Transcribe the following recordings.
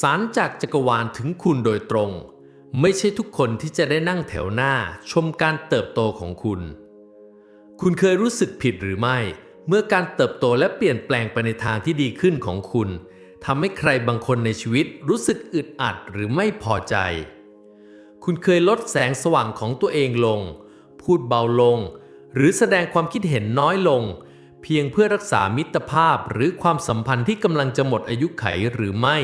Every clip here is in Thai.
สารจากจักรวาลถึงคุณโดยตรง ไม่ใช่ทุกคนที่จะได้นั่งแถวหน้าชมการเติบโตของคุณ คุณเคยรู้สึกผิดหรือไม่ เมื่อการเติบโตและเปลี่ยนแปลงไปในทางที่ดีขึ้นของคุณทำให้ใครบางคนในชีวิตรู้สึกอึดอัดหรือไม่พอใจ คุณเคยลดแสงสว่างของตัวเองลง พูดเบาลง หรือแสดงความคิดเห็นน้อยลง เพียงเพื่อรักษามิตรภาพหรือความสัมพันธ์ที่กำลังจะหมดอายุไขหรือไม่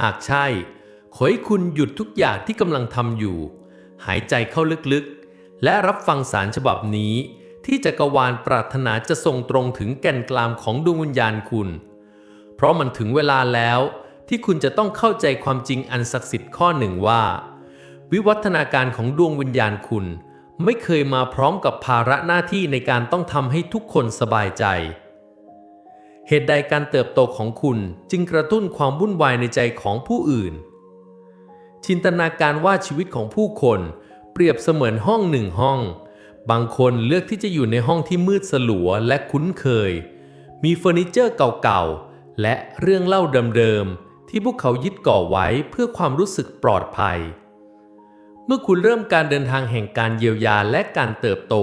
หากใช่ ขอให้คุณหยุดทุกอย่างที่กำลังทำอยู่ หายใจเข้าลึกๆ และรับฟังสารฉบับนี้ ที่จักรวาลปรารถนาจะส่งตรงถึงแก่นกลางของดวงวิญญาณคุณ เพราะมันถึงเวลาแล้วที่คุณจะต้องเข้าใจความจริงอันศักดิ์สิทธิ์ข้อหนึ่งว่า วิวัฒนาการของดวงวิญญาณคุณ ไม่เคยมาพร้อมกับภาระหน้าที่ในการต้องทำให้ทุกคนสบายใจ เหตุใดการเติบโตของคุณจึงกระตุ้นความวุ่นวายในใจของผู้อื่น จินตนาการว่าชีวิตของผู้คนเปรียบเสมือนห้องหนึ่งห้อง บางคนเลือกที่จะอยู่ในห้องที่มืดสลัวและคุ้นเคย มีเฟอร์นิเจอร์เก่าๆ และเรื่องเล่าเดิมๆ ที่พวกเขายึดก่อไว้เพื่อความรู้สึกปลอดภัย เมื่อคุณเริ่มการเดินทางแห่งการเยียวยาและการเติบโต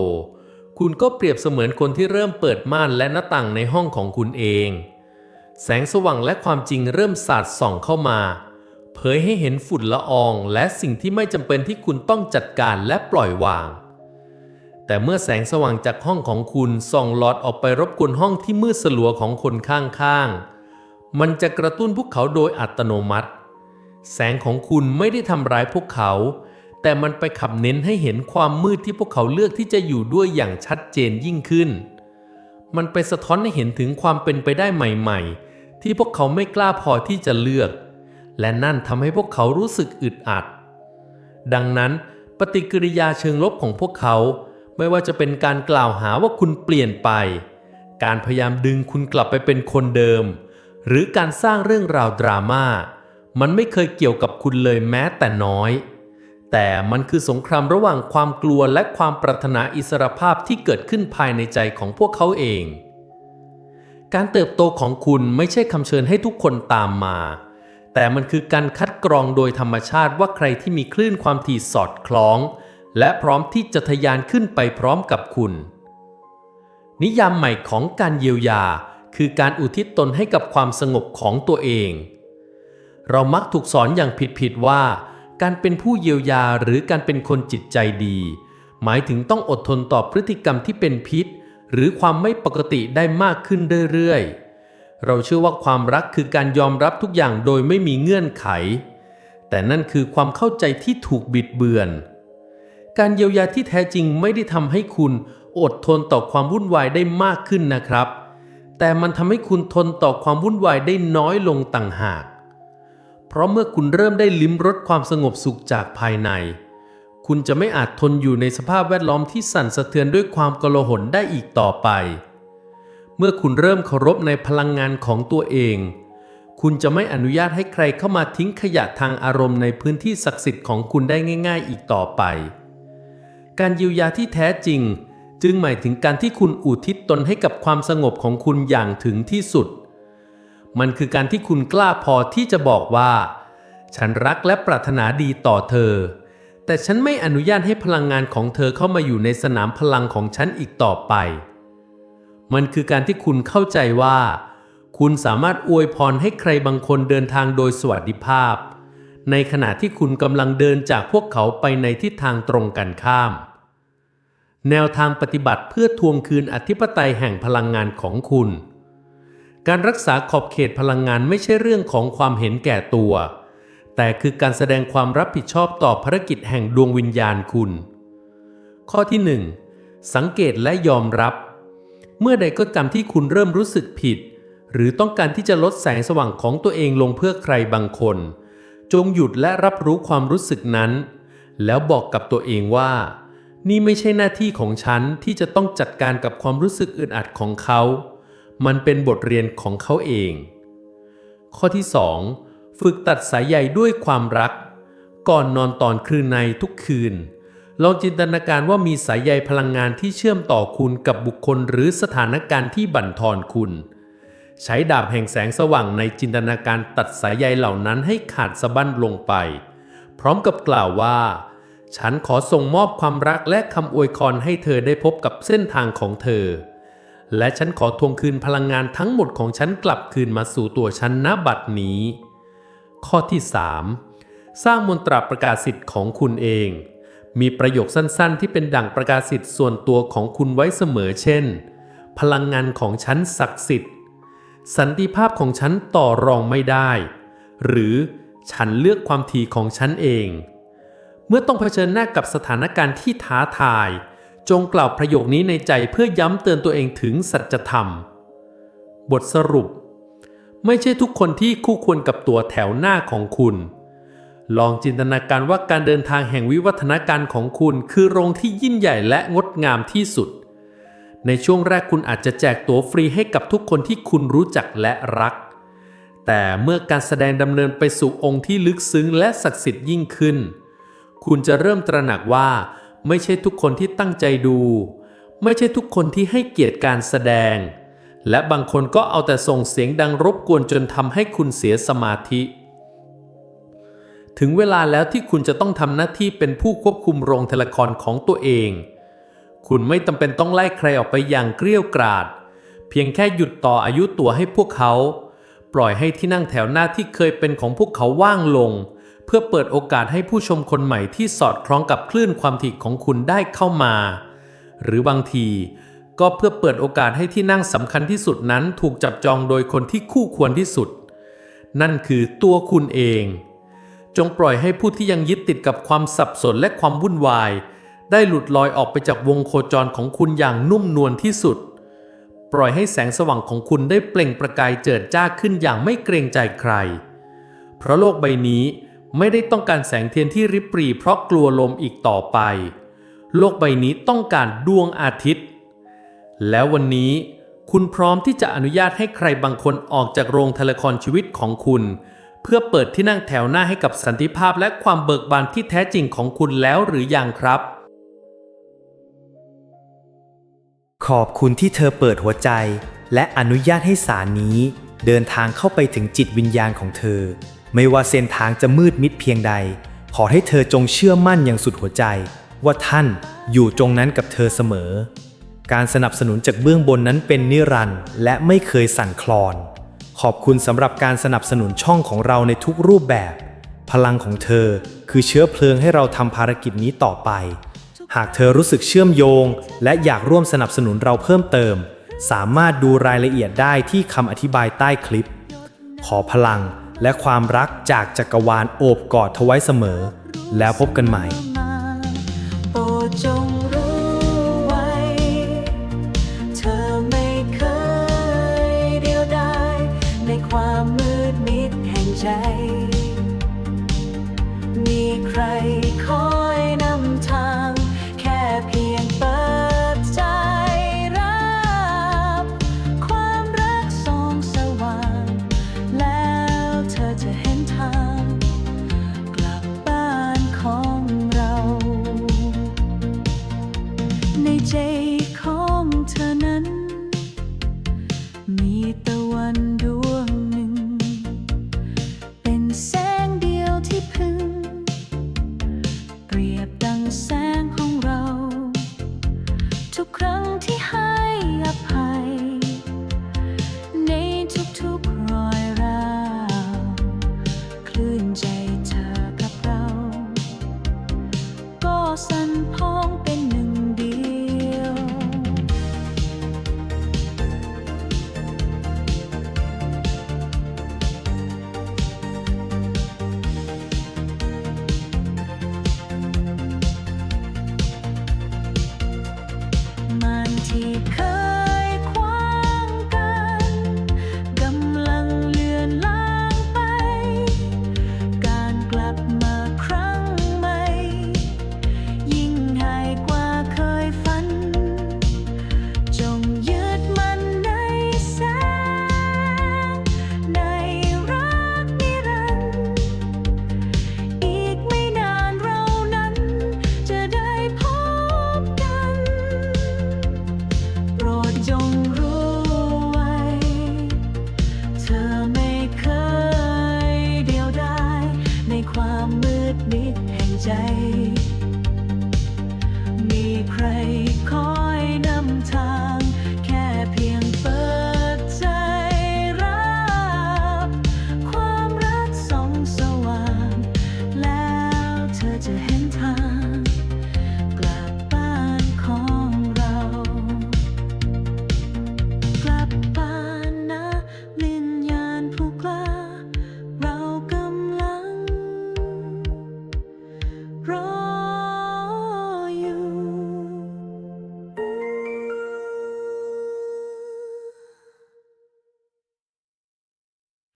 คุณก็เปรียบเสมือนคนที่เริ่มเปิดม่านและหน้าต่างในห้องของคุณเอง แสงสว่างและความจริงเริ่มสาดส่องเข้ามา เผยให้เห็นฝุ่นละออง และสิ่งที่ไม่จำเป็นที่คุณต้องจัดการและปล่อยวาง แต่เมื่อแสงสว่างจากห้องของคุณส่องหลอดออกไปรบกวนห้องที่มืดสลัวของคนข้างๆ มันจะกระตุ้นพวกเขาโดยอัตโนมัติ แสงของคุณไม่ได้ทำร้ายพวกเขา แต่มันไปขับเน้นให้เห็นความมืดที่พวกเขาเลือกที่จะอยู่ด้วยอย่างชัดเจนยิ่งขึ้น มันไปสะท้อนให้เห็นถึงความเป็นไปได้ใหม่ ๆ ที่พวกเขาไม่กล้าพอที่จะเลือก และนั่นทำให้พวกเขารู้สึกอึดอัด ดังนั้นปฏิกิริยาเชิงลบของพวกเขา ไม่ว่าจะเป็นการกล่าวหาว่าคุณเปลี่ยนไป การพยายามดึงคุณกลับไปเป็นคนเดิม หรือการสร้างเรื่องราวดราม่ามันไม่เคยเกี่ยวกับคุณเลยแม้แต่น้อย แต่มันคือสงครามระหว่างความกลัวและความปรารถนาอิสรภาพที่เกิดขึ้นภายในใจของพวกเขาเอง การเติบโตของคุณไม่ใช่คำเชิญให้ทุกคนตามมา แต่มันคือการคัดกรองโดยธรรมชาติว่าใครที่มีคลื่นความถี่สอดคล้อง และพร้อมที่จะทะยานขึ้นไปพร้อมกับคุณ นิยามใหม่ของการเยียวยา คือการอุทิศตนให้กับความสงบของตัวเอง เรามักถูกสอนอย่างผิดๆว่า การเป็นผู้เยียวยาหรือการเป็นคนจิตใจดี หมายถึงต้องอดทนต่อพฤติกรรมที่เป็นพิษ หรือความไม่ปกติได้มากขึ้นเรื่อยๆ เราเชื่อว่าความรักคือการยอมรับทุกอย่างโดยไม่มีเงื่อนไข แต่นั่นคือความเข้าใจที่ถูกบิดเบือน การเยียวยาที่แท้จริงไม่ได้ทำให้คุณอดทนต่อความวุ่นวายได้มากขึ้นนะครับ แต่มันทำให้คุณทนต่อความวุ่นวายได้น้อยลงต่างหาก ราะเมื่อคุณเริ่มได้ลิ้มรสความสงบสุขจากภายใน คุณจะไม่อาจทนอยู่ในสภาพแวดล้อมที่สั่นสะเทือนด้วยความกลหนได้อีกต่อไป เมื่อคุณเริ่มเคารพในพลังงานของตัวเอง คุณจะไม่อนุญาตให้ใครเข้ามาทิ้งขยะทางอารมณ์ในพื้นที่ศักดิ์สิทธิ์ของคุณได้ง่าย ๆ อีกต่อไป การเยียวยาที่แท้จริง จึงหมายถึงการที่คุณอุทิศตนให้กับความสงบของคุณอย่างถึงที่สุด มันคือการที่คุณกล้าพอที่จะบอกว่า ฉันรักและปรารถนาดีต่อเธอ แต่ฉันไม่อนุญาตให้พลังงานของเธอเข้ามาอยู่ในสนามพลังของฉันอีกต่อไป มันคือการที่คุณเข้าใจว่า คุณสามารถอวยพรให้ใครบางคนเดินทางโดยสวัสดิภาพ ในขณะที่คุณกำลังเดินจากพวกเขาไปในทิศทางตรงกันข้าม แนวทางปฏิบัติเพื่อทวงคืนอธิปไตยแห่งพลังงานของคุณ การรักษาขอบเขตพลังงานไม่ใช่เรื่องของความเห็นแก่ตัว แต่คือการแสดงความรับผิดชอบต่อภารกิจแห่งดวงวิญญาณคุณ ข้อที่ 1 สังเกตและยอมรับ เมื่อใดก็ตามที่คุณเริ่มรู้สึกผิด หรือต้องการที่จะลดแสงสว่างของตัวเองลงเพื่อใครบางคน จงหยุดและรับรู้ความรู้สึกนั้น แล้วบอกกับตัวเองว่า นี่ไม่ใช่หน้าที่ของฉันที่จะต้องจัดการกับความรู้สึกอึดอัดของเขา มันเป็นบทเรียนของเขาเอง ข้อที่ 2 ฝึกตัดสายใยด้วยความรัก ก่อนนอนตอนคืนในทุกคืน ลองจินตนาการว่ามีสายใยพลังงานที่เชื่อมต่อคุณกับบุคคลหรือสถานการณ์ที่บั่นทอนคุณ ใช้ดาบแห่งแสงสว่างในจินตนาการตัดสายใยเหล่านั้นให้ขาดสะบั้นลงไป พร้อมกับกล่าวว่า ฉันขอส่งมอบความรักและคำอวยพรให้เธอได้พบกับเส้นทางของเธอ และฉันขอทวงคืนพลังงานทั้งหมดของฉันกลับคืนมาสู่ตัวฉันณบัดนี้ ข้อที่ 3 สร้างมนตราประกาศสิทธิ์ของคุณเอง มีประโยคสั้นๆ ที่เป็นดั่งประกาศสิทธิ์ส่วนตัวของคุณไว้เสมอเช่น พลังงานของฉันศักดิ์สิทธิ์ สันติภาพของฉันต่อรองไม่ได้ หรือฉันเลือกความทีของฉันเอง เมื่อต้องเผชิญหน้ากับสถานการณ์ที่ท้าทาย จงกล่าวประโยคนี้ในใจเพื่อย้ำเตือนตัวเองถึงสัจธรรม บทสรุป ไม่ใช่ทุกคนที่คู่ควรกับตัวแถวหน้าของคุณ ลองจินตนาการว่าการเดินทางแห่งวิวัฒนาการของคุณคือโรงที่ยิ่งใหญ่และงดงามที่สุด ในช่วงแรกคุณอาจจะแจกตั๋วฟรีให้กับทุกคนที่คุณรู้จักและรัก แต่เมื่อการแสดงดำเนินไปสู่องค์ที่ลึกซึ้งและศักดิ์สิทธิ์ยิ่งขึ้น คุณจะเริ่มตระหนักว่า ไม่ใช่ทุกคนที่ตั้งใจดู ไม่ใช่ทุกคนที่ให้เกียรติการแสดง และบางคนก็เอาแต่ส่งเสียงดังรบกวนจนทำให้คุณเสียสมาธิ ถึงเวลาแล้วที่คุณจะต้องทำหน้าที่เป็นผู้ควบคุมโรงเทเลคอนของตัวเอง คุณไม่จำเป็นต้องไล่ใครออกไปอย่างเกลี้ยกราด เพียงแค่หยุดต่ออายุตัวให้พวกเขา ปล่อยให้ที่นั่งแถวหน้าที่เคยเป็นของพวกเขาว่างลง เพื่อเปิดโอกาสให้ผู้ชมคนใหม่ที่สอดคล้องกับคลื่นความถี่ของคุณได้เข้ามา หรือบางทีก็เพื่อเปิดโอกาสให้ที่นั่งสำคัญที่สุดนั้นถูกจับจองโดยคนที่คู่ควรที่สุด นั่นคือตัวคุณเอง จงปล่อยให้ผู้ที่ยังยึดติดกับความสับสนและความวุ่นวาย ได้หลุดลอยออกไปจากวงโคจรของคุณอย่างนุ่มนวลที่สุด ปล่อยให้แสงสว่างของคุณได้เปล่งประกายเจิดจ้าขึ้นอย่างไม่เกรงใจใคร เพราะโลกใบนี้ ไม่ได้ต้องการแสงเทียนที่ริบหรี่เพราะกลัวลมอีกต่อไป โลกใบนี้ต้องการดวงอาทิตย์ แล้ววันนี้คุณพร้อมที่จะอนุญาตให้ใครบางคนออกจากโรงเทเลคอนชีวิตของคุณ เพื่อเปิดที่นั่งแถวหน้าให้กับสันติภาพและความเบิกบานที่แท้จริงของคุณแล้วหรือยังครับ ขอบคุณที่เธอเปิดหัวใจ และอนุญาตให้สารนี้ เดินทางเข้าไปถึงจิตวิญญาณของเธอ ไม่ว่าเส้นทางจะมืดมิดเพียงใด ขอให้เธอจงเชื่อมั่นอย่างสุดหัวใจ ว่าท่านอยู่ตรงนั้นกับเธอเสมอ การสนับสนุนจากเบื้องบนนั้นเป็นนิรันดร์และไม่เคยสั่นคลอน ขอบคุณสำหรับการสนับสนุนช่องของเราในทุกรูปแบบ พลังของเธอคือเชื้อเพลิงให้เราทำภารกิจนี้ต่อไป หากเธอรู้สึกเชื่อมโยง และอยากร่วมสนับสนุนเราเพิ่มเติม สามารถดูรายละเอียดได้ที่คำอธิบายใต้คลิป ขอพลัง และความรักจากจักรวาลโอบกอดเธอไว้เสมอ แล้วพบกันใหม่ 你看。 นิดแห่งใจ มีใครขอ